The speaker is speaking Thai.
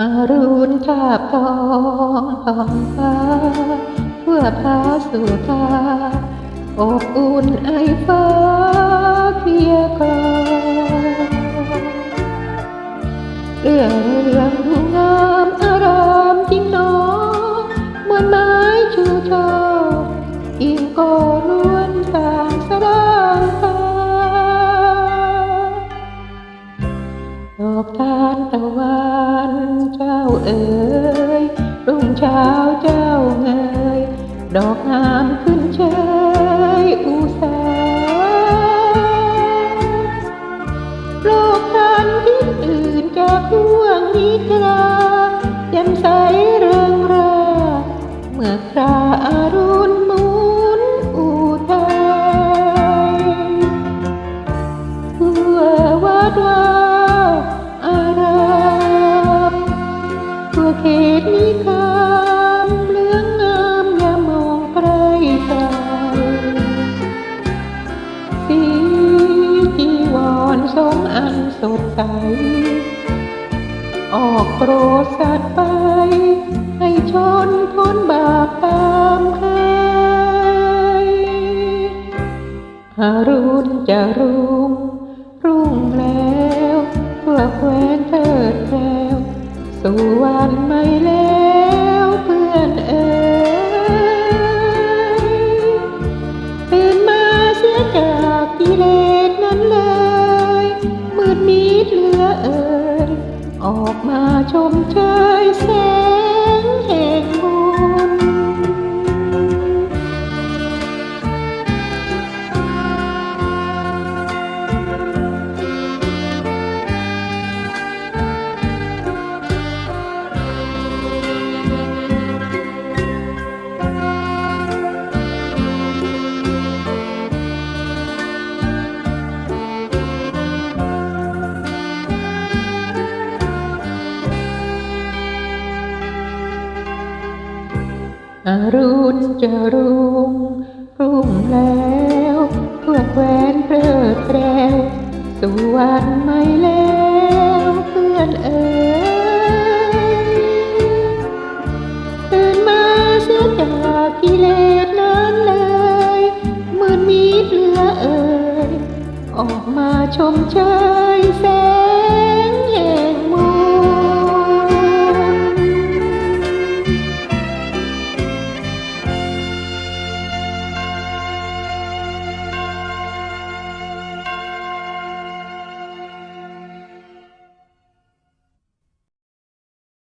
อรุณทาบทองทองฟ้าเพื่อพาสู่ตาอบอุ่นไอฟ้าเคียกลองเรื่องเรื่องดูงามอารามจริงหนอเหมือนไม้ชูช่ออิงก็ล้ เอ๋ยรุ่งเช้าเจ้าเงยดอกงามขึ้นเชยอุสาโลกทันทิศอื่นจากดวงนิทราแจ่มใสเริงราเมื่อคราอารุณหมุนอุทัยเพื่อวัดวา รทรงอันสดใส ออกโปรดสัตว์ไป ให้ชนพ้นบาปตามเคยอรุณจะรุ่งรุ่งแล้วทั่วแคว้นเถิดแล้วสู่วันไม่แล้ มาชมเชยแส อรุณจะรุ่งรุ่งแล้วทั่วแคว้นเพลิดเพลสู่วันไม่แล้วเพื่อนเอ๋ยตื่นมาเสียจากกิเลสนั้นเลยมืดมิดเหลือเอ่ยออกมาชมเชยแส